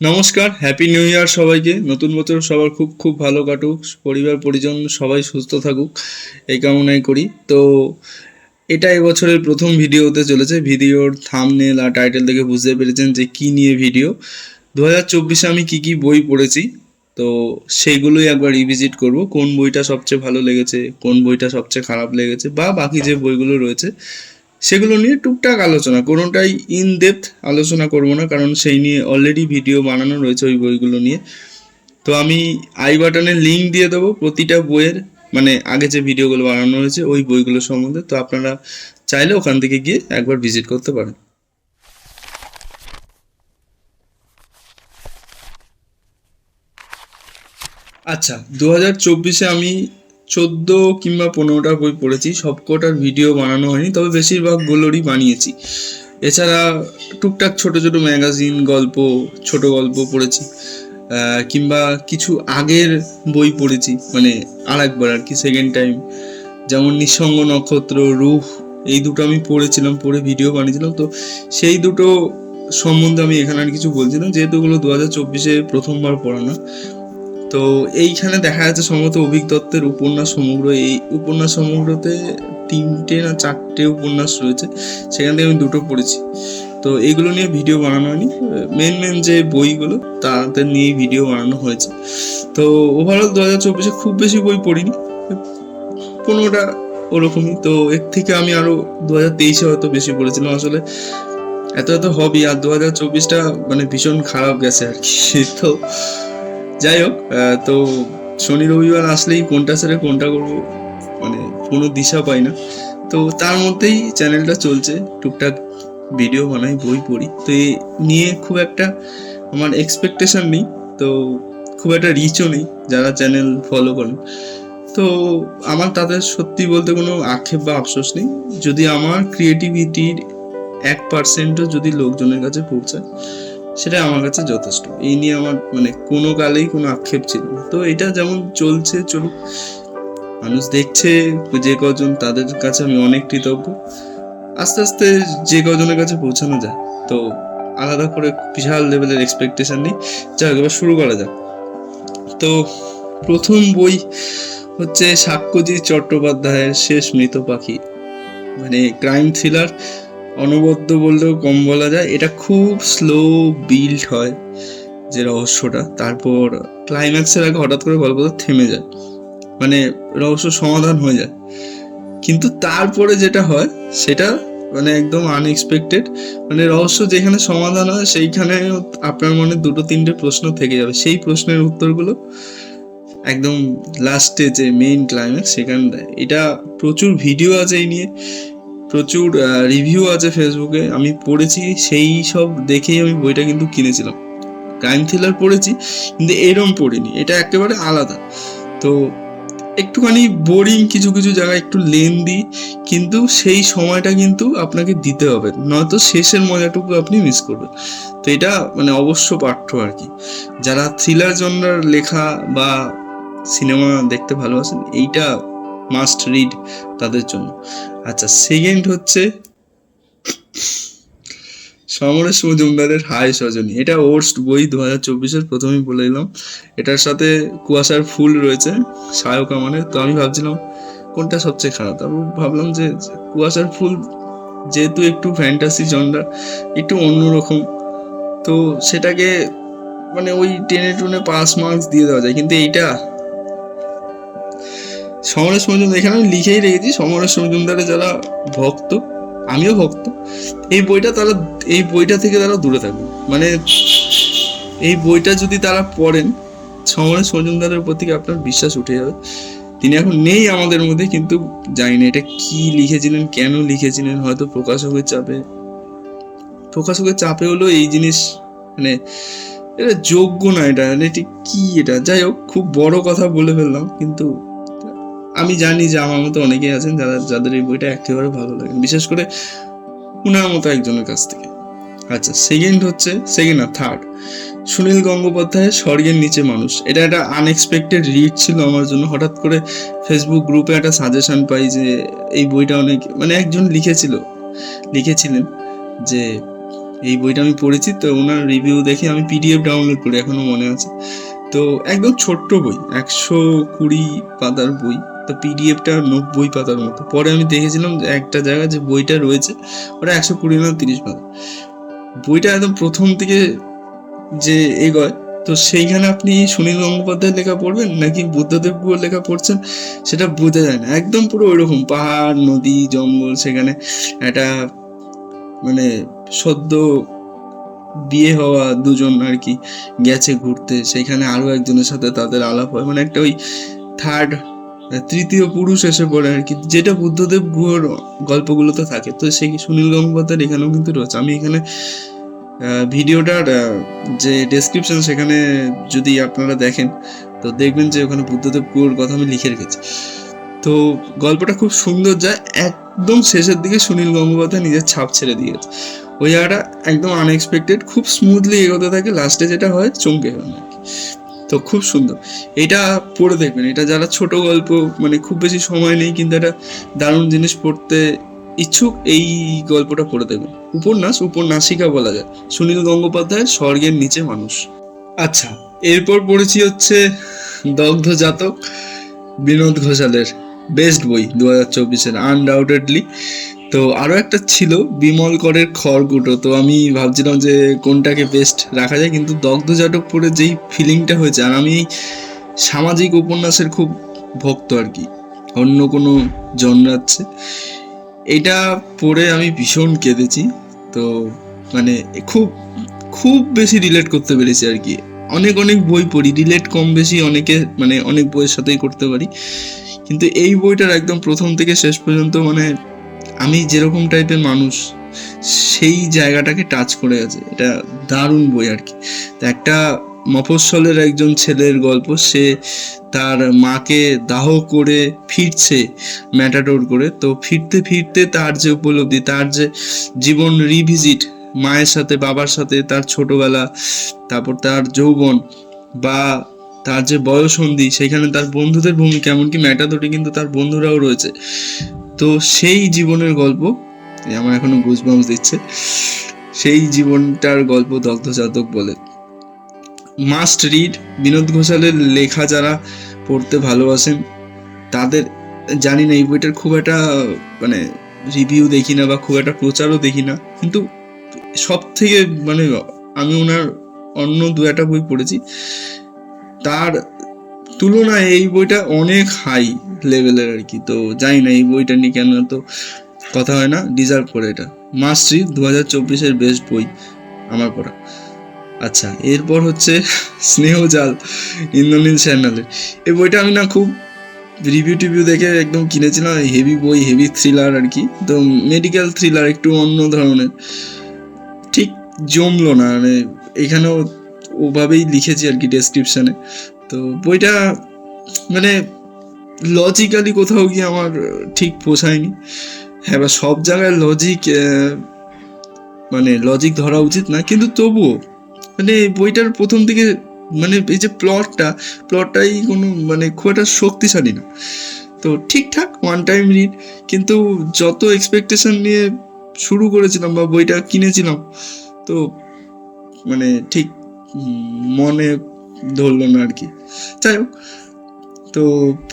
নমস্কার happy new year সবাইকে। নতুন বছর সবার খুব খুব ভালো কাটুক, পরিবার, পরিজন সবাই সুস্থ থাকুক, এই কামনাই করি। তো এটা এবছরের প্রথম ভিডিও হতে চলেছে ভিডিওর থামনেল আর টাইটেল দেখে বুঝতে পেরেছেন যে কি নিয়ে ভিডিও দু হাজার চব্বিশে আমি কি কি বই পড়েছি, তো সেইগুলোই একবার রিভিজিট করব। কোন বইটা সবচেয়ে ভালো লেগেছে, কোন বইটা সবচেয়ে খারাপ লেগেছে, বা বাকি যে বইগুলো রয়েছে সেগুলো নিয়ে টুকটাক আলোচনা, কোনোটাই ইন ডেপথ আলোচনা করব না, কারণ সেই নিয়ে অলরেডি ভিডিও বানানো রয়েছে ওই বইগুলো নিয়ে। তো আমি আই বাটনে লিঙ্ক দিয়ে দেবো প্রতিটা বইয়ের মানে আগে যে ভিডিওগুলো বানানো হয়েছে ওই বইগুলো সম্বন্ধে, তো আপনারা চাইলে ওখান থেকে গিয়ে একবার ভিজিট করতে পারেন। আচ্ছা দু হাজার চব্বিশে আমি চোদ্দ কিংবা পনেরোটা বই পড়েছি, সবকটার ভিডিও বানানো হয়নি, তবে বেশিরভাগগুলোরই বানিয়েছি। এছাড়া টুকটাক ছোট ছোট ম্যাগাজিন গল্প, ছোট গল্প পড়েছি কিংবা কিছু আগের বই পড়েছি মানে আর একবার আর কি সেকেন্ড টাইম যেমন নিঃসঙ্গ নক্ষত্র রুহ এই দুটো আমি পড়েছিলাম, পড়ে ভিডিও বানিয়েছিলাম। তো সেই দুটো সম্বন্ধে আমি এখানে আর কিছু বলছিলাম যেহেতু ওগুলো দু হাজার চব্বিশে প্রথমবার পড়ানো। তো এইখানে দেখা যাচ্ছে সম্ভবত অভিক দত্তের উপন্যাস সমগ্র এই উপন্যাস সমগ্রতে তিনটে না চারটে উপন্যাস রয়েছে। সেখান থেকে আমি দুটো পড়েছি। তো এইগুলো নিয়ে ভিডিও বানানো হয়নি। মেন মেন যে বইগুলো, তাদের নিয়েই ভিডিও বানানো হয়েছে। তো ওভারঅল দু হাজার চব্বিশে খুব বেশি বই পড়িনি। পনেরোটা ওরকমই। তো এর থেকে আমি আরও দু হাজার তেইশে হয়তো বেশি পড়েছিলাম। আসলে এত এত হবি আর দু হাজার চব্বিশটা মানে ভীষণ খারাপ গেছে আর কি। তো যাই হোক তো শনি রবিবার আসলেই কোনটা ছেড়ে কোনটা করব মানে কোনো দিশা পাই না। তো তার মধ্যেই চ্যানেলটা চলছে, টুকটাক ভিডিও বানাই, বই পড়ি। তো এই নিয়ে খুব একটা আমার এক্সপেকটেশন নেই, তো খুব একটা রিচও নেই যারা চ্যানেল ফলো করেন। তো আমার তাদের সত্যি বলতে কোনো আক্ষেপ বা আফসোস নেই। যদি আমার ক্রিয়েটিভিটির এক পার্সেন্টও যদি লোকজনের কাছে পৌঁছায় সেটা আমার কাছে যথেষ্ট। এই নিয়ে আমার মানে কোনো কালেই কোনো আক্ষেপ ছিল না। তো এটা যেমন চলছে, চলুক। মানুষ দেখছে, যে কজন তাদের কাছে আমি অনেক কৃতজ্ঞ। আস্তে আস্তে যে কজনের কাছে পৌঁছানো যায়। তো আলাদা করে বিশাল লেভেলের এক্সপেকটেশন নেই। যাক, এবার শুরু করা যাক। তো প্রথম বই হচ্ছে সাক্ষ্যজিৎ চট্টোপাধ্যায়ের শেষ মৃত পাখি। মানে ক্রাইম থ্রিলার অনবদ্য বললেও কম বলা যায়। এটা খুব স্লো বিল্ড হয় যে রহস্যটা। তারপর ক্লাইম্যাক্সের আগে হঠাৎ করে গল্পটা থেমে যায়। মানে রহস্য সমাধান হয়ে যায়। কিন্তু তারপরে যেটা হয়, সেটা মানে একদম আনএক্সপেক্টেড মানে রহস্য যেখানে সমাধান হয়, সেইখানে আপনার মনে দুটো তিনটে প্রশ্ন থেকে যাবে। সেই প্রশ্নের উত্তরগুলো একদম লাস্টে যে মেইন ক্লাইম্যাক্স সেখানে দেয় এটা প্রচুর ভিডিও আছে এই নিয়ে। প্রচুর রিভিউ আছে ফেসবুকে আমি পড়েছি, সেই সব দেখেই আমি বইটা কিন্তু কিনেছিলাম। ক্রাইম থ্রিলার পড়েছি, কিন্তু এরম পড়িনি। এটা একেবারে আলাদা। তো একটুখানি বোরিং কিছু কিছু জায়গায় একটু লেন্দি কিন্তু সেই সময়টা কিন্তু আপনাকে দিতে হবে। নয়তো শেষের মজাটুকু আপনি মিস করবেন। তো এটা মানে অবশ্য পাঠ্য আর কি। যারা থ্রিলার জন্নার লেখা বা সিনেমা দেখতে ভালোবাসেন, এইটা মাস্ট রিড তাদের জন্য। আচ্ছা সেকেন্ড হচ্ছে সমরেশ মজুমদারের হায় সজনী। এটা ওর্স্ট বই দু হাজার চব্বিশের প্রথমেই বলে দিলাম। এটার সাথে কুয়াশার ফুল রয়েছে, সায়ক আমানের তো আমি ভাবছিলাম কোনটা সবচেয়ে খারাপ? তারপর ভাবলাম যে কুয়াশার ফুল যেহেতু একটু ফ্যান্টাসি জনরা একটু অন্যরকম, তো সেটাকে মানে ওই টেনে টুনে পাস মার্কস দিয়ে দেওয়া যায়। কিন্তু এইটা সমরেশ মজুমদার, এখানে আমি লিখেই রেখেছি, সমরেশ মজুমদারের যারা ভক্ত, আমিও ভক্ত, এই বইটা তারা, এই বইটা থেকে তারা দূরে থাকবে। মানে এই বইটা যদি তারা পড়েন, সমরেশ মজুমদারের থেকে আপনার বিশ্বাস উঠে যাবে। তিনি এখন নেই আমাদের মধ্যে, কিন্তু জানি না এটা কি লিখেছিলেন, কেন লিখেছিলেন, হয়তো প্রকাশকের চাপে। প্রকাশকের চাপে হলো এই জিনিস মানে এটা যোগ্য না এটা মানে কি এটা? যাই হোক, খুব বড় কথা বলে ফেললাম, কিন্তু আমি জানি যে আমার মতো অনেকেই আছেন যারা, যাদের এই বইটা একেবারে ভালো লাগে বিশেষ করে উনার মতো একজনের কাছ থেকে। আচ্ছা সেকেন্ড হচ্ছে সেকেন্ড না থার্ড সুনীল গঙ্গোপাধ্যায়ের স্বর্গের নিচে মানুষ। এটা একটা আনএক্সপেক্টেড রিড ছিল আমার জন্য। হঠাৎ করে ফেসবুক গ্রুপে একটা সাজেশন পাই যে এই বইটা অনেক মানে একজন লিখেছিল, লিখেছিলেন যে এই বইটা আমি পড়েছি, তো ওনার রিভিউ দেখে আমি পিডিএফ ডাউনলোড করি এখনও মনে আছে। তো একদম ছোট্ট বই, একশো কুড়ি পাতার বই। তো পিডিএফটা নব্বই পাতার মতো। পরে আমি দেখেছিলাম যে একটা জায়গায় যে বইটা রয়েছে, ওটা একশো কুড়ি না তিরিশ পাতা। বইটা একদম প্রথম থেকে যে এগোয়, তো সেইখানে আপনি সুনীল গঙ্গোপাধ্যায়ের লেখা পড়বেন নাকি বুদ্ধদেব গুহর লেখা পড়ছেন, সেটা বোঝা যায় না। একদম পুরো ওইরকম পাহাড়, নদী, জঙ্গল, সেখানে একটা মানে সদ্য বিয়ে হওয়া দুজন আর কি গেছে ঘুরতে, সেখানে আরও একজনের সাথে তাদের আলাপ হয়। মানে একটা ওই থার্ড তৃতীয় পুরুষ এসে পড়ে আর কি। যেটা বুদ্ধদেব গুহর গল্পগুলোতে থাকে, তো সেই সুনীল গঙ্গোপাধ্যায়ের এখানেও কিন্তু রয়েছে। আমি এখানে ভিডিওটার যে ডেসক্রিপশন সেখানে যদি আপনারা দেখেন, তো দেখবেন যে ওখানে বুদ্ধদেব গুহর কথা আমি লিখে রেখেছি। তো গল্পটা খুব সুন্দর যায়, একদম শেষের দিকে সুনীল গঙ্গোপাধ্যায় নিজের ছাপ ছেড়ে দিয়েছে ওই জায়গাটা একদম আনএক্সপেক্টেড খুব স্মুথলি এগোতে থাকে লাস্টে যেটা হয়, চমকে হয় আর কি। তো খুব সুন্দর। এটা পড়ে দেখবেন, এটা যারা ছোট গল্প মানে খুব বেশি সময় নেই, কিন্তু একটা দারুণ জিনিস পড়তে ইচ্ছুক, এই গল্পটা পড়ে দেবেন উপন্যাস, উপন্যাসিকা বলা যায়। সুনীল গঙ্গোপাধ্যায়ের স্বর্গের নিচে মানুষ। আচ্ছা এরপর পড়েছি হচ্ছে দগ্ধ জাতক বিনোদ ঘোষালের বেস্ট বই দু হাজার চব্বিশের আনডাউটেডলি। তো আরও একটা ছিল বিমল করের খড়কুটো। তো আমি ভাবছিলাম যে কোনটাকে বেস্ট রাখা যায়, কিন্তু দগ্ধ জাতক পড়ে যেই ফিলিংটা হয়েছে, আর আমি সামাজিক উপন্যাসের খুব ভক্ত আর কি, অন্য কোনো জনরাচ্ছে এটা পড়ে আমি ভীষণ কেঁদেছি, তো মানে খুব খুব বেশি রিলেট করতে পেরেছি আর কি। অনেক অনেক বই পড়ি রিলেট কম বেশি অনেকে মানে অনেক বইয়ের সাথেই করতে পারি। কিন্তু এই বইটার একদম প্রথম থেকে শেষ পর্যন্ত মানে আমি যেরকম টাইপের মানুষ, সেই জায়গাটাকে টাচ করে আছে। এটা দারুণ বই আর কি। একটা মফস্বলের একজন ছেলের গল্প, সে তার মাকে দাহ করে ফিরছে ম্যাটাডোর করে। তো ফিরতে ফিরতে তার যে উপলব্ধি, তার যে জীবন রিভিজিট মায়ের সাথে, বাবার সাথে, তার ছোটবেলা, তারপর তার যৌবন বা তার যে বয়সন্ধি, সেখানে তার বন্ধুদের ভূমিকা, এমনকি ম্যাটাডোরে কিন্তু তার বন্ধুরাও রয়েছে। তো সেই জীবনের গল্প আমার এখনও গুজবাম্স দিচ্ছে, সেই জীবনটার গল্প দগ্ধজাতক বলে। মাস্ট রিড বিনোদ ঘোষালের লেখা যারা পড়তে ভালোবাসেন, তাদের, জানি না, এই বইটার খুব একটা মানে রিভিউ দেখি না বা খুব একটা প্রচারও দেখি না, কিন্তু সব থেকে মানে আমি ওনার অন্য দু একটা বই পড়েছি, তার তুলনায় এই বইটা অনেক হাই লেভেলের আর কি, তো জানি না এই বইটা নিয়ে কেন তো কথা হয় না ডিজার্ভ করে এটা। মাস্ট্রি দু হাজার চব্বিশের বেস্ট বই, আমার পড়া। আচ্ছা এরপর হচ্ছে স্নেহজাল ইন্দ্রনীল স্যান্ডালের এই বইটা আমি না খুব রিভিউ টিভিউ দেখে একদম কিনেছিলাম হেভি বই হেভি থ্রিলার আর কি, তো মেডিকেল থ্রিলার একটু অন্য ধরনের। ঠিক জমলো না মানে এখানেও ওভাবেই লিখেছি আর কি ডেসক্রিপশানে তো বইটা মানে লজিক্যালি কোথাও গিয়ে আমার ঠিক পোষায়নি হ্যাঁ বা সব জায়গায় লজিক মানে লজিক ধরা উচিত না, কিন্তু তবুও মানে বইটার প্রথম থেকে মানে এই যে প্লটটা প্লটটাই কোনো মানে খুব একটা শক্তিশালী না। তো ঠিকঠাক ওয়ান টাইম রিড কিন্তু যত এক্সপেকটেশন নিয়ে শুরু করেছিলাম বা বইটা কিনেছিলাম, তো মানে ঠিক মনে ধরলো না আর কি। যাই হোক তো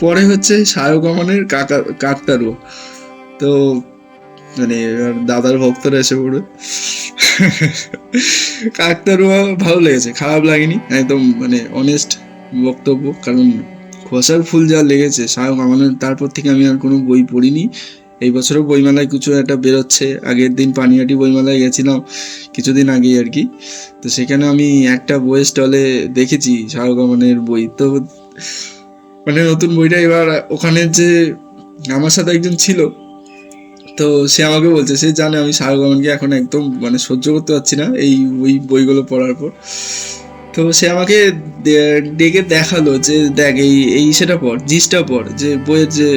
পরে হচ্ছে সায়ক আমানের কাকা, কাকতারুয়া। তো মানে দাদার ভক্তরা এসে পড়বে। কাকতারুয়া ভালো লেগেছে, খারাপ লাগেনি, একদম মানে অনেস্ট বক্তব্য। কারণ খোসার ফুল যা লেগেছে সায়ক আমানের তারপর থেকে আমি আর কোনো বই পড়িনি। এই বছরও বইমেলায় কিছু একটা বেরোচ্ছে, আগের দিন পানিহাটি বইমেলায় গেছিলাম কিছুদিন আগেই আর কি। তো সেখানে আমি একটা বইয়ের স্টলে দেখেছি শাহরুখ আমানের বই। তো মানে নতুন বইটা এবার ওখানে যে আমার সাথে একজন ছিল, তো সে আমাকে বলছে, সে জানে আমি শাহরুখ আমানকে এখন একদম মানে সহ্য করতে পারছি না এই, ওই বইগুলো পড়ার পর। তো সে আমাকে ডেকে দেখাল যে দেখ এই এই সেটা পড় জিসটা পড়, যে বইয়ের যে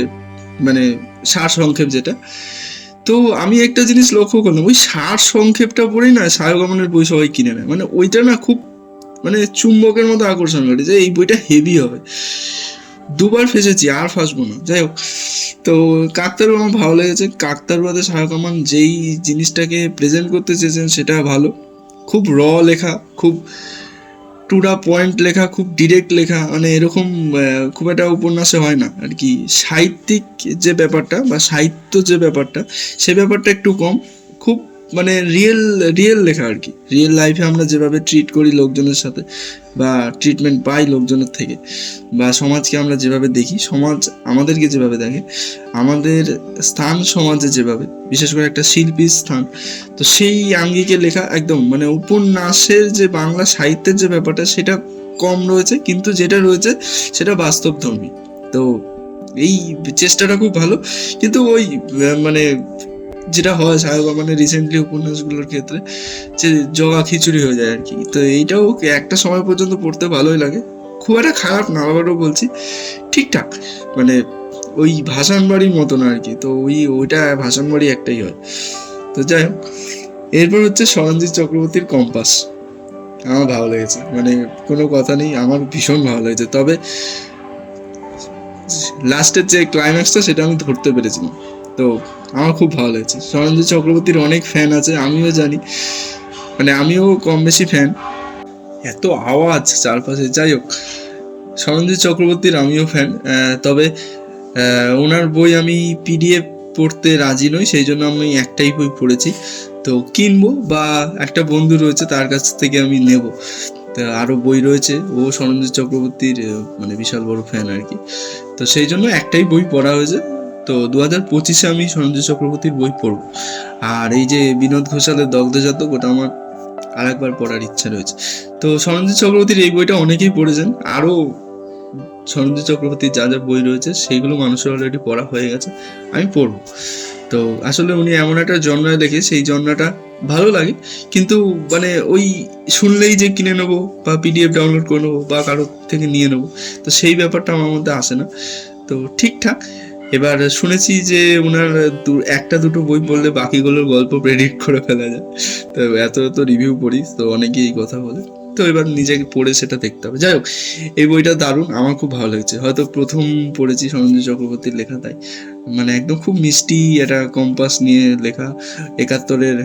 মানে সার সংক্ষেপ যেটা। তো আমি একটা জিনিস লক্ষ্য করলাম, ওই সার সংক্ষেপটা পড়েই না শাহরুখ আমানের বই সবাই কিনে নেয়। মানে ওইটা না খুব মানে চুম্বকের মতো আকর্ষণ করে যে এই বইটা হেভি হবে। দুবার ফেসেছি, আর ফাঁসবো না। যাই হোক, তো কাকতারু আমার ভালো লেগেছে। কাকতারুয়াতে শাহরুখ আমান যেই জিনিসটাকে প্রেজেন্ট করতে চেয়েছেন সেটা ভালো। খুব র লেখা, খুব টু দা পয়েন্ট লেখা, খুব ডিরেক্ট লেখা মানে এরকম খুব একটা উপন্যাসে হয় না। আর কি, সাহিত্যিক যে ব্যাপারটা বা সাহিত্য যে ব্যাপারটা, সে ব্যাপারটা একটু কম। খুব মানে রিয়েল রিয়েল লেখা আর কি। রিয়েল লাইফে আমরা যেভাবে ট্রিট করি লোকজনের সাথে বা ট্রিটমেন্ট পাই লোকজনের থেকে বা সমাজকে আমরা যেভাবে দেখি, সমাজ আমাদেরকে যেভাবে দেখে, আমাদের স্থান সমাজে যেভাবে, বিশেষ করে একটা শিল্পীর স্থান, তো সেই আঙ্গিকে লেখা একদম মানে উপন্যাসের যে বাংলা সাহিত্যের যে ব্যাপারটা সেটা কম রয়েছে, কিন্তু যেটা রয়েছে সেটা বাস্তবধর্মী। তো এই চেষ্টাটা খুব ভালো, কিন্তু ওই মানে যেটা হয় সাহেব মানে রিসেন্টলি উপন্যাসগুলোর ক্ষেত্রে, যে জগা খিচুড়ি হয়ে যায় আর কি। তো এইটাও একটা সময় পর্যন্ত পড়তে ভালোই লাগে। খুব একটা খারাপ না, আবারও বলছি, ঠিকঠাক। মানে ওই ভাসান বাড়ির মতন আর কি। তো ওই, ওইটা ভাসান বাড়ি একটাই হয়। তো যাই হোক, এরপর হচ্ছে সরঞ্জিৎ চক্রবর্তীর কম্পাস। আমার ভালো লেগেছে। মানে কোনো কথা নেই, আমার ভীষণ ভালো লেগেছে। তবে লাস্টের যে ক্লাইম্যাক্সটা সেটা আমি ধরতে পেরেছিলাম। তো আমার খুব ভালো লেগেছে। সরঞ্জিৎ চক্রবর্তীর অনেক ফ্যান আছে, আমিও জানি। মানে আমিও কম বেশি ফ্যান এত আওয়াজ চারপাশে, যাই হোক। সরঞ্জিৎ চক্রবর্তীর আমিও ফ্যান তবে ওনার বই আমি পিডিএফ পড়তে রাজি নই, সেই জন্য আমি একটাই বই পড়েছি। তো কিনবো বা একটা বন্ধু রয়েছে, তার কাছ থেকে আমি নেব। তো আরও বই রয়েছে, ও সরঞ্জিৎ চক্রবর্তীর মানে বিশাল বড় ফ্যান আর কি। তো সেই জন্য একটাই বই পড়া হয়েছে। তো দু হাজার পঁচিশে আমি সরঞ্জিৎ চক্রবর্তীর বই পড়ব। আর এই যে বিনোদ ঘোষালের দগ্ধজাতক ওটা আমার আরেকবার পড়ার ইচ্ছা রয়েছে। তো সরঞ্জিৎ চক্রবর্তীর এই বইটা অনেকেই পড়েছেন। আরও সরঞ্জিৎ চক্রবর্তীর যা যা বই রয়েছে, সেইগুলো মানুষের অলরেডি পড়া হয়ে গেছে, আমি পড়ব। তো আসলে উনি এমন একটা জন্মায় দেখে, সেই জন্মাটা ভালো লাগে। কিন্তু মানে ওই শুনলেই যে কিনে নেব বা পিডিএফ ডাউনলোড করে নেব বা কারোর থেকে নিয়ে নেব, তো সেই ব্যাপারটা আমার মধ্যে আসে না। তো ঠিকঠাক। এবার শুনেছি যে ওনার একটা দুটো বই পড়লে বাকিগুলোর গল্প প্রেডিক্ট করে ফেলা যায়। তো এত এত রিভিউ পড়ি তো অনেকেই এই কথা বলে। তো এবার নিজেকে পড়ে সেটা দেখতে হবে। যাই হোক, এই বইটা দারুণ, আমার খুব ভালো লেগেছে। হয়তো প্রথম পড়েছি সঞ্জয় চক্রবর্তীর লেখা, তাই। মানে একদম খুব মিষ্টি একটা কম্পাস নিয়ে লেখা। একাত্তরের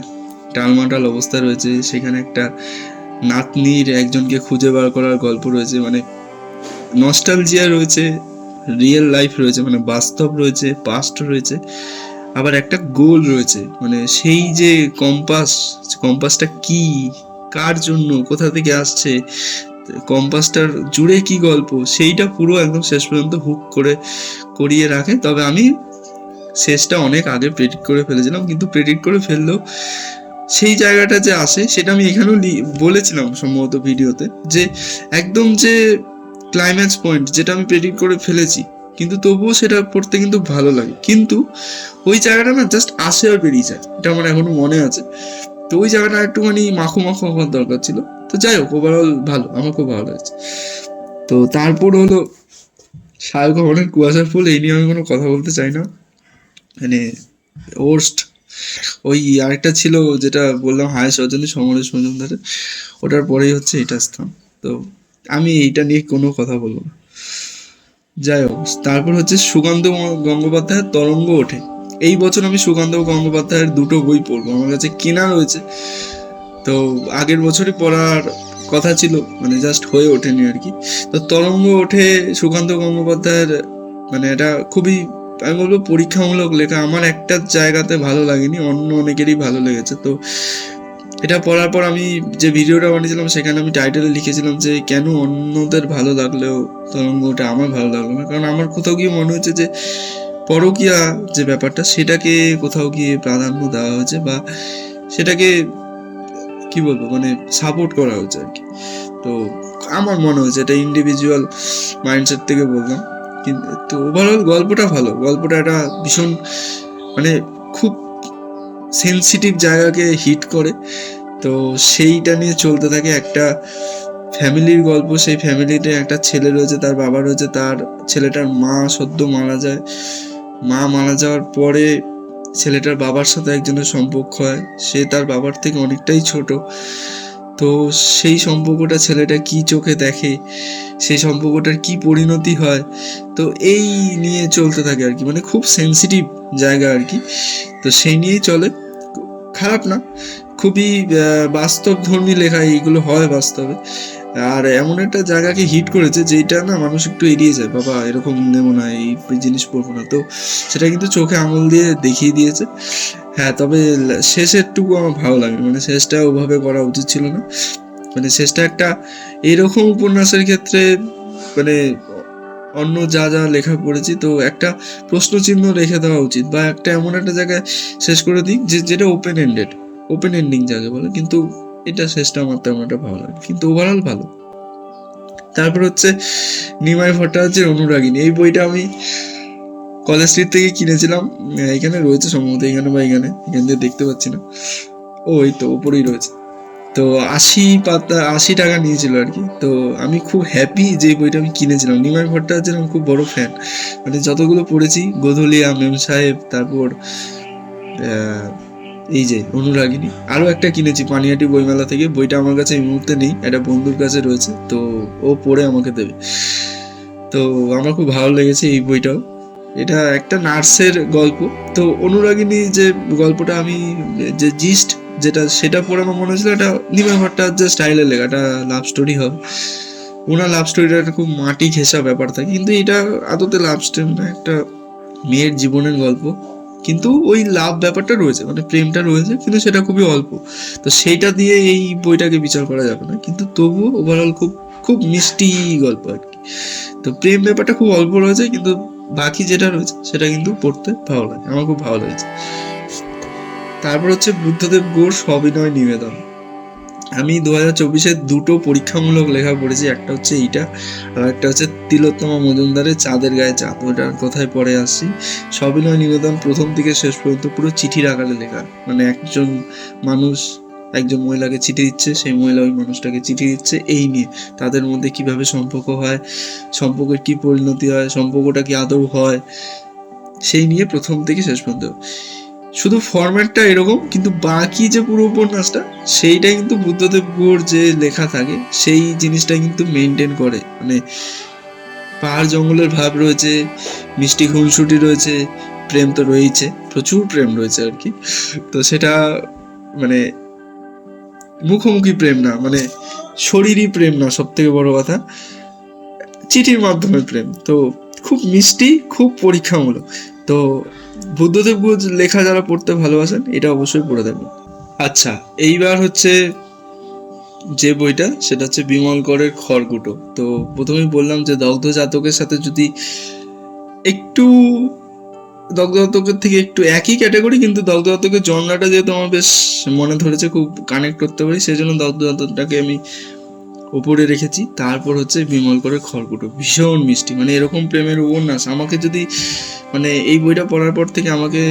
টালমাটাল অবস্থা রয়েছে, সেখানে একটা নাতনির একজনকে খুঁজে বার করার গল্প রয়েছে। মানে নস্টালজিয়া রয়েছে রিয়েল লাইফ রয়েছে মানে বাস্তব রয়েছে পাস্ট রয়েছে, আবার একটা গোল রয়েছে মানে সেই যে কম্পাস কম্পাসটা কি, কার জন্য, কোথা থেকে আসছে কম্পাসটার জুড়ে কি গল্প, সেইটা পুরো একদম শেষ পর্যন্ত হুক করে, করিয়ে রাখে, তবে আমি শেষটা অনেক আগে প্রেডিক্ট করে ফেলেছিলাম, কিন্তু প্রেডিক্ট করে ফেললেও সেই জায়গাটা যে আসে, সেটা আমি এখানেও বলেছিলাম সম্ভবত ভিডিওতে যে একদম যে ক্লাইম্যাক্স পয়েন্ট যেটা আমি প্রেডিক্ট করে ফেলেছি। কিন্তু তবুও সেটা পড়তে কিন্তু ভালো লাগে। কিন্তু ওই জায়গাটা না জাস্ট আসে আর বেরিয়ে যায়। এটা আমার এখনও মনে আছে। তো ওই জায়গাটা একটুখানি মাখো মাখো হওয়ার দরকার ছিল। তো যাই হোক ওভারঅল ভালো, আমার খুব ভালো লাগছে। তো তারপর হলো শাহরুখ খানের কুয়াশার ফুল, এই নিয়ে আমি কোনো কথা বলতে চাই না। মানে ওর্স্ট ওই আরেকটা ছিল যেটা বললাম হায়েস্ট অর্জনী সমরেশ মজুমদারের। ওটার পরেই হচ্ছে এটা স্থান। তো আমি এইটা নিয়ে কোনো কথা বলব না। যাই হোক, তারপর হচ্ছে সুকান্ত গঙ্গোপাধ্যায়ের তরঙ্গ ওঠে। এই বছর আমি সুকান্ত গঙ্গোপাধ্যায়ের দুটো বই পড়ব, আমার কাছে কেনা রয়েছে। তো আগের বছরই পড়ার কথা ছিল মানে জাস্ট হয়ে ওঠেনি আর কি। তো তরঙ্গ ওঠে সুকান্ত গঙ্গোপাধ্যায়ের মানে এটা খুবই, আমি বলব পরীক্ষামূলক লেখা। আমার একটা জায়গাতে ভালো লাগেনি, অন্য অনেকেরই ভালো লেগেছে। তো এটা পড়ার পর আমি যে ভিডিওটা বানিয়েছিলাম, সেখানে আমি টাইটেলে লিখেছিলাম যে, কেন অন্যদের ভালো লাগলেও তরঙ্গ ওটা আমার ভালো লাগল না? কারণ আমার কোথাও গিয়ে মনে হচ্ছে যে, পরকিয়া যে ব্যাপারটা, সেটাকে কোথাও গিয়ে প্রাধান্য দেওয়া হয়েছে বা সেটাকে, কি বলব মানে সাপোর্ট করা হচ্ছে আর কি। তো আমার মনে হয়েছে এটা ইন্ডিভিজুয়াল মাইন্ডসেট থেকে বললাম। কিন্তু, তো ওভারঅল গল্পটা ভালো। গল্পটা একটা ভীষণ মানে খুব সেন্সিটিভ জায়গাকে হিট করে। তো সেইটা নিয়ে চলতে থাকে একটা ফ্যামিলির গল্প। সেই ফ্যামিলিতে একটা ছেলে রয়েছে, তার বাবা রয়েছে, তার ছেলেটার মা সদ্য মারা যায়। মা মারা যাওয়ার পরে ছেলেটার বাবার সাথে একজনের সম্পর্ক হয়। সে তার বাবার থেকে অনেকটাই ছোট। তো সেই সম্পর্কটা ছেলেটা কি চোখে দেখে? সেই সম্পর্কটার কি পরিণতি হয়? তো এই নিয়ে চলতে থাকে আর কি। মানে খুব সেন্সিটিভ জায়গা আর কি। তো সেই নিয়েই চলে। খারাপ না, খুবই বাস্তব ধর্মী লেখা এইগুলো হয় বাস্তবে। আর এমন একটা জায়গাকে হিট করেছে যেটা না মানুষ একটু এড়িয়ে যায়, বাবা, এরকম নেব না, এই জিনিস পড়ব না। তো সেটা কিন্তু চোখে আঙুল দিয়ে দেখিয়ে দিয়েছে। হ্যাঁ তবে শেষেরটুকু আমার ভালো লাগে মানে শেষটা ওভাবে করা উচিত ছিল না। মানে শেষটা একটা এরকম উপন্যাসের ক্ষেত্রে মানে অন্য যা যা লেখা পড়েছি, তো একটা প্রশ্ন চিহ্ন রেখে দেওয়া উচিত বা একটা এমন একটা জায়গায় শেষ করে দিই যে, যেটা ওপেন এন্ডেড ওপেন এন্ডিং যাকে বলে। কিন্তু এটা শেষটা আমার তেমন একটা ভালো লাগে কিন্তু ওভারঅল ভালো। তারপর হচ্ছে নিমাই ভট্টাচার্যের অনুরাগিনী। এই বইটা আমি কলেজ স্ট্রিট থেকে কিনেছিলাম। এখানে রয়েছে সম্ভবত এখানে বা এখানে, এখান থেকে দেখতে পাচ্ছি না। ও, এই তো উপরেই রয়েছে। তো আশি পাতা, আশি টাকা নিয়েছিল আর কি। তো আমি খুব হ্যাপি যে বইটা আমি কিনেছিলাম। নিমাই ভট্টাচার্যের আমি খুব বড় ফ্যান মানে যতগুলো পড়েছি, গোধলিয়া, মেম সাহেব, তারপর এই যে অনুরাগিনী আরও একটা কিনেছি পানিয়াটি বইমেলা থেকে। বইটা আমার কাছে এই মুহূর্তে নেই, একটা বন্ধুর কাছে রয়েছে, তো ও পড়ে আমাকে দেবে। তো আমার খুব ভালো লেগেছে এই বইটাও। এটা একটা নার্সের গল্প। তো অনুরাগিনী যে গল্পটা আমি, যে জিস্ট যেটা সেটা পড়ে আমার মনে হয়েছিল, এটা নিমা ভট্টাচার্যের স্টাইলে লেখা এটা লাভ স্টোরি হবে। ওনার লাভ স্টোরিটা একটা খুব মাটি ঘেঁষা ব্যাপার থাকে। কিন্তু এটা আদতে লাভ স্টোরি না, একটা মেয়ের জীবনের গল্প। কিন্তু ওই লাভ ব্যাপারটা রয়েছে মানে প্রেমটা রয়েছে, কিন্তু সেটা খুবই অল্প। তো সেইটা দিয়ে এই বইটাকে বিচার করা যাবে না। কিন্তু তবুও ওভারঅল খুব খুব মিষ্টি গল্প আর কি। তো প্রেম ব্যাপারটা খুব অল্প রয়েছে, কিন্তু বাকি যেটা রয়েছে, সেটা কিন্তু পড়তে ভালো লাগে, আমার খুব ভালো লেগেছে। তারপর হচ্ছে বুদ্ধদেব গোর সবিনয় নিবেদন। আমি দু হাজার চব্বিশে দুটো পরীক্ষামূলক লেখা পড়েছি, একটা হচ্ছে এইটা, আর একটা হচ্ছে তিলোত্তমা মজুমদারের চাঁদের গায়ে চাঁদ ওটার কথায় পরে আসছি। সবিনয় নিবেদন প্রথম থেকে শেষ পর্যন্ত পুরো চিঠির আকারে লেখা মানে একজন মানুষ একজন মহিলাকে চিঠি দিচ্ছে, সেই মহিলা ওই মানুষটাকে চিঠি দিচ্ছে। এই নিয়ে তাদের মধ্যে কীভাবে সম্পর্ক হয়, সম্পর্কের কি পরিণতি হয়, সম্পর্কটা কি আদৌ হয়, সেই নিয়ে প্রথম থেকে শেষ পর্যন্ত। শুধু ফরম্যাটটা এরকম, কিন্তু বাকি যে পুরো উপন্যাসটা সেইটা কিন্তু বুদ্ধদেব গুহর যে লেখা থাকে, সেই জিনিসটা কিন্তু মেনটেন করে। মানে পাহাড় জঙ্গলের ভাব রয়েছে, মিষ্টি খুনসুটি রয়েছে, প্রেম তো রয়েছে প্রচুর প্রেম রয়েছে আর কি। তো সেটা মানে মুখোমুখি প্রেম না মানে শরীরই প্রেম না সব থেকে বড় কথা। চিঠির মাধ্যমে প্রেম। তো খুব মিষ্টি, খুব পরীক্ষামূলক। তো বুদ্ধদেব গুহ লেখা যারা পড়তে ভালোবাসেন, এটা অবশ্যই পড়ে দেবেন আচ্ছা এইবার হচ্ছে যে বইটা, সেটা হচ্ছে বিমল করের খড়কুটো। তো প্রথমেই বললাম যে দগ্ধ জাতকের সাথে যদি একটু দগ্ধ জাতকের থেকে একটু একই ক্যাটাগরি কিন্তু দগ্ধ জাতকের জন্নাটা যেহেতু আমার বেশ মনে ধরেছে, খুব কানেক্ট করতে পারি সেই জন্য দগ্ধ জাতকটাকে আমি উপরে রেখেছি। তারপর হচ্ছে বিমল করে খড়কুটো। ভীষণ মিষ্টি মানে এরকম প্রেমের উপন্যাস। আমাকে যদি মানে এই বইটা পড়ার পর থেকে আমাকে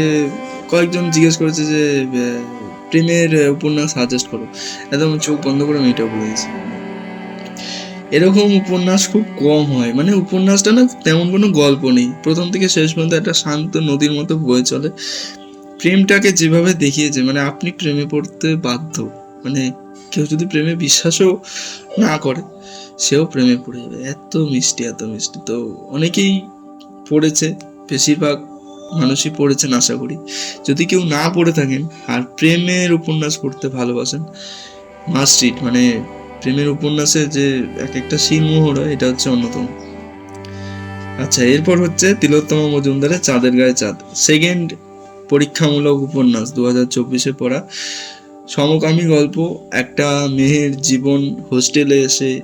কয়েকজন জিজ্ঞেস করেছে যে প্রেমের উপন্যাস সাজেস্ট করো। একদম চোখ বন্ধ করে আমি এটা বলেছি এরকম উপন্যাস খুব কম হয়। মানে উপন্যাসটা না তেমন কোনো গল্প নেই। প্রথম থেকে শেষ পর্যন্ত একটা শান্ত নদীর মতো বয়ে চলে। প্রেমটাকে যেভাবে দেখিয়েছে মানে আপনি প্রেমে পড়তে বাধ্য। মানে কেউ যদি প্রেমে বিশ্বাসও না করে, সেও প্রেমে পড়ে যাবে। এত মিষ্টি এত মিষ্টি। তো অনেকেই পড়েছে, বেশিরভাগ মানুষই পড়েছেন আশা করি। যদি কেউ না পড়ে থাকেন, আর প্রেমের উপন্যাস পড়তে ভালোবাসেন মাস্ট রিড মানে প্রেমের উপন্যাসে যে এক একটা সিনমোহর হয়, এটা হচ্ছে অন্যতম। আচ্ছা এরপর হচ্ছে তিলোত্তমা মজুমদারের চাঁদের গায়ে চাঁদ। সেকেন্ড পরীক্ষামূলক উপন্যাস দু হাজার চব্বিশে পড়া। সমকামী গল্প, একটা মেয়ের জীবন হোস্টেলে এসে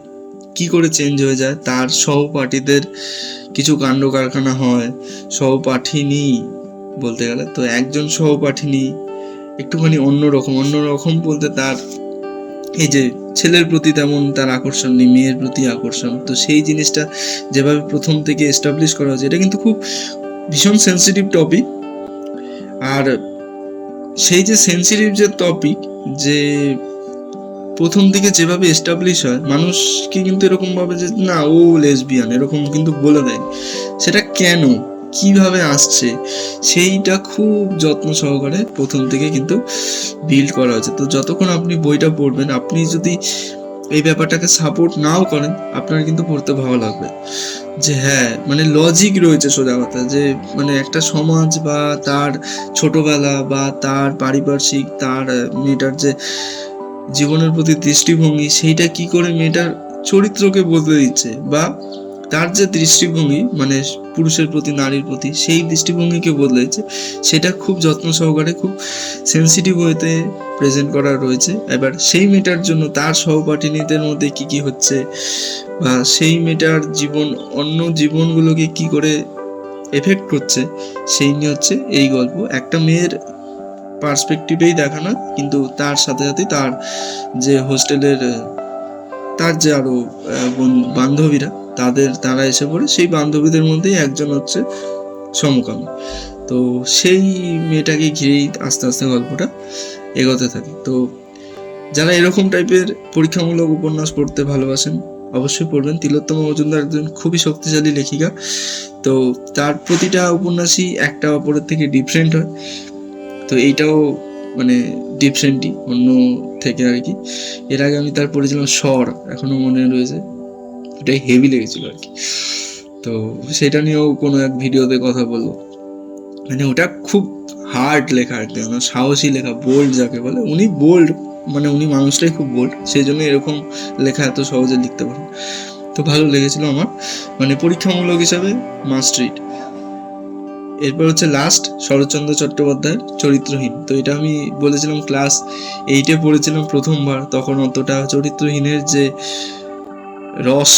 কি করে চেঞ্জ হয়ে যায়, তার সহপাঠীদের কিছু কাণ্ড কারখানা হয়, সহপাঠিনী বলতে গেলে। তো একজন সহপাঠিনী একটুখানি অন্যরকম অন্যরকম বলতে তার এই যে ছেলের প্রতি তেমন তার আকর্ষণ নেই, মেয়ের প্রতি আকর্ষণ। তো সেই জিনিসটা যেভাবে প্রথম থেকে এস্টাবলিশ করা হয়েছে, এটা কিন্তু খুব ভীষণ সেন্সিটিভ টপিক আর সেই যে সেন্সিটিভ যে টপিক যে প্রথম দিকে যেভাবে এস্টাবলিশ হয়, মানুষকে কিন্তু এরকমভাবে যে, না, ও লেসবিয়ান এরকম কিন্তু বলে দেয়। সেটা কেন? কীভাবে আসছে, সেইটা খুব যত্ন সহকারে প্রথম থেকে কিন্তু বিল্ড করা হয়েছে। তো যতক্ষণ আপনি বইটা পড়বেন, আপনি যদি এই ব্যাপারটাকে সাপোর্ট নাও করেন, আপনার কিন্তু পড়তে ভালো লাগবে। যে হ্যাঁ মানে লজিক রয়েছে সোজা কথা, যে মানে একটা সমাজ বা তার ছোটবেলা বা তার পারিপার্শ্বিক, তার মেয়েটার যে জীবনের প্রতি দৃষ্টিভঙ্গি, সেইটা কি করে মেয়েটার চরিত্রকে বদলে দিচ্ছে বা তার যে দৃষ্টিভঙ্গি মানে পুরুষের প্রতি নারীর প্রতি সেই দৃষ্টিভঙ্গিকে বদলেছে সেটা খুব যত্ন সহকারে খুব সেন্সিটিভ ওয়েতে প্রেজেন্ট করা রয়েছে। এবার সেই মেয়েটার জন্য তার সহপাঠিনীদের মধ্যে কি কি হচ্ছে বা সেই মেয়েটার জীবন অন্য জীবনগুলোকে কি করে এফেক্ট করছে সেই নিয়ে হচ্ছে এই গল্প। একটা মেয়ের পার্সপেক্টিভেই দেখানো কিন্তু তার সাথে সাথে তার যে হোস্টেলের তার যে আরও আহ, বন- বান্ধবীরা তাদের, তারা এসে পড়ে, সেই বান্ধবীদের মধ্যেই একজন হচ্ছে সমকামী। তো সেই মেয়েটাকে ঘিরেই আস্তে আস্তে গল্পটা এগোতে থাকে। তো যারা এরকম টাইপের পরীক্ষামূলক উপন্যাস পড়তে ভালোবাসেন, অবশ্যই পড়বেন। তিলোত্তমা মজুমদার একজন খুবই শক্তিশালী লেখিকা। তো তার প্রতিটা উপন্যাসই একটা অপরের থেকে ডিফারেন্ট হয়। তো এইটাও মানে ডিফারেন্টই অন্য থেকে আর কি। এর আগে আমি তার পড়েছিলাম স্বর, এখনও মনে রয়েছে। ওটাই হেভি লেগেছিল আর কি। তো সেটা নিয়েও কোনো এক ভিডিওতে কথা বলব। মানে ওটা খুব হার্ড লেখা আর কি মানে সাহসী লেখা বোল্ড যাকে বলে, উনি বোল্ড মানে উনি মানুষটাই খুব বোল্ড সেই জন্য এরকম লেখা এত সহজে লিখতে পারেন। তো ভালো লেগেছিল আমার। মানে পরীক্ষামূলক হিসাবে মাস্ট রিড এরপর হচ্ছে লাস্ট শরৎচন্দ্র চট্টোপাধ্যায়ের চরিত্রহীন। তো এটা আমি বলেছিলাম ক্লাস এইটে পড়েছিলাম প্রথমবার, তখন অতটা চরিত্রহীনের যে রস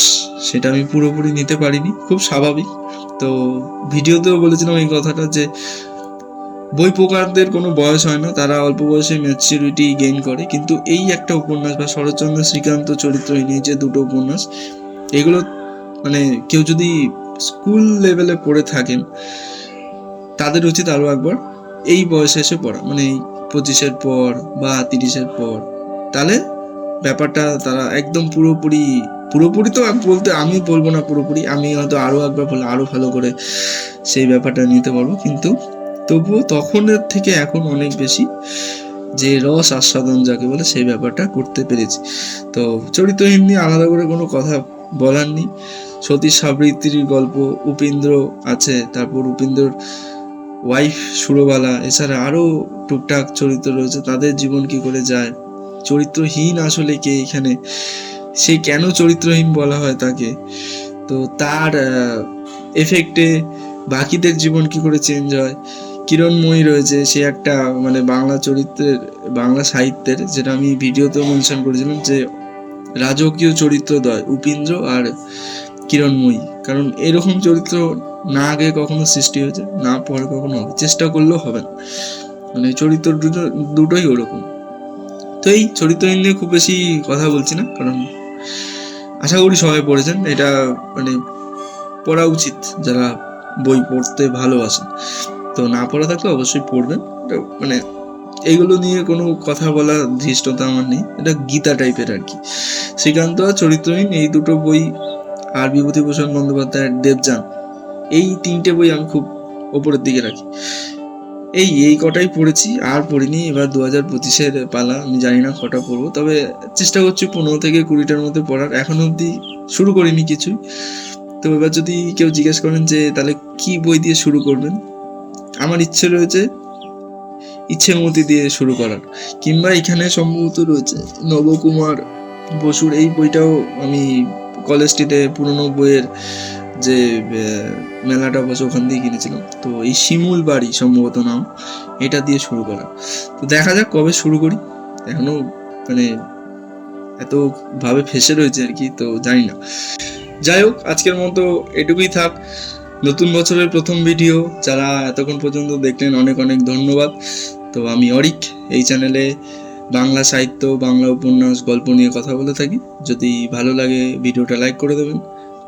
সেটা আমি পুরোপুরি নিতে পারিনি, খুব স্বাভাবিক। তো ভিডিওতেও বলেছিলাম এই কথাটা যে, বই প্রকারদের কোনো বয়স হয় না, তারা অল্প বয়সে ম্যাচুরিটি গেইন করে। কিন্তু এই একটা উপন্যাস বা শরৎচন্দ্র শ্রীকান্ত চরিত্রহীন এই যে দুটো উপন্যাস, এগুলো মানে কেউ যদি স্কুল লেভেলে পড়ে থাকেন, তাদের উচিত আরও একবার এই বয়সে এসে পড়া। মানে এই পঁচিশের পর বা তিরিশের পর, তাহলে ব্যাপারটা তারা একদম পুরোপুরি পুরোপুরি তো বলতে আমি বলব না পুরোপুরি, আমি হয়তো আরও একবার বলে আরও ভালো করে সেই ব্যাপারটা নিতে পারব। কিন্তু তবুও তখনের থেকে এখন অনেক বেশি যে রস আস্বাদন যাকে বলে সেই ব্যাপারটা করতে পেরেছি। তো চরিত্রহীন নিয়ে আলাদা করে কোনো কথা বলার নেই। সতী সাবৃত্তির গল্প, উপেন্দ্র আছে, তারপর উপেন্দ্রর ওয়াইফ সুরবালা, এছাড়া আরও টুকটাক চরিত্র রয়েছে, তাদের জীবন কি করে যায় চরিত্রহীন আসলে কে এখানে? সে কেন চরিত্রহীন বলা হয় তাকে? তো তার এফেক্টে বাকিদের জীবন কি করে চেঞ্জ হয়? কিরণময়ী রয়েছে, সে একটা মানে বাংলা চরিত্রের, বাংলা সাহিত্যের, যেটা আমি ভিডিওতেও মেনশন করেছিলাম যে রাজকীয় চরিত্রদ্বয় উপেন্দ্র আর কিরণময়ী। কারণ এরকম চরিত্র না আগে কখনো সৃষ্টি হয়েছে, না পরে কখনো হবে। চেষ্টা করলেও হবে না। মানে চরিত্র দুটো, দুটোই ওরকম। তো এই চরিত্রহীন নিয়ে খুব বেশি কথা বলছি না, কারণ আশা করি সবাই পড়েছেন। এটা মানে পড়া উচিত যারা বই পড়তে ভালোবাসেন। তো না পড়া থাকলে অবশ্যই পড়বেন। মানে এইগুলো নিয়ে কোনো কথা বলা ধৃষ্টতা আমার নেই। এটা গীতা টাইপের আর কি। শ্রীকান্ত আর চরিত্রহীন এই দুটো বই আর বিভূতিভূষণ বন্দ্যোপাধ্যায়ের দেবযান, এই তিনটে বই আমি খুব ওপরের দিকে রাখি। এই এই কটাই পড়েছি, আর পড়িনি। এবার দু হাজার পঁচিশের পালা, আমি জানি না কটা পড়ব। তবে চেষ্টা করছি পনেরো থেকে কুড়িটার মধ্যে পড়ার। এখন অবধি শুরু করিনি কিছুই। তো এবার যদি কেউ জিজ্ঞেস করেন যে, তাহলে কি বই দিয়ে শুরু করবেন? আমার ইচ্ছে রয়েছে ইচ্ছে মতি দিয়ে শুরু করার। কিংবা এখানে সম্ভবত রয়েছে নবকুমার বসুর এই বইটাও আমি কলেজ স্ট্রিটে পুরনো বইয়ের যে মেলাটা বসে ওখান দিয়ে কিনেছিলাম। তো এই শিমুল বাড়ি সম্ভবত নাম, এটা দিয়ে শুরু করা। তো দেখা যাক কবে শুরু করি। এখনও মানে এত ভাবে ফেসে রয়েছে আর কি, তো জানি না। যাই হোক, আজকের মতো এটুকুই থাক। নতুন বছরের প্রথম ভিডিও, যারা এতক্ষণ পর্যন্ত দেখলেন, অনেক অনেক ধন্যবাদ। তো আমি অরিক, এই চ্যানেলে বাংলা সাহিত্য, বাংলা উপন্যাস, গল্প নিয়ে কথা বলে থাকি। যদি ভালো লাগে, ভিডিওটা লাইক করে দেবেন।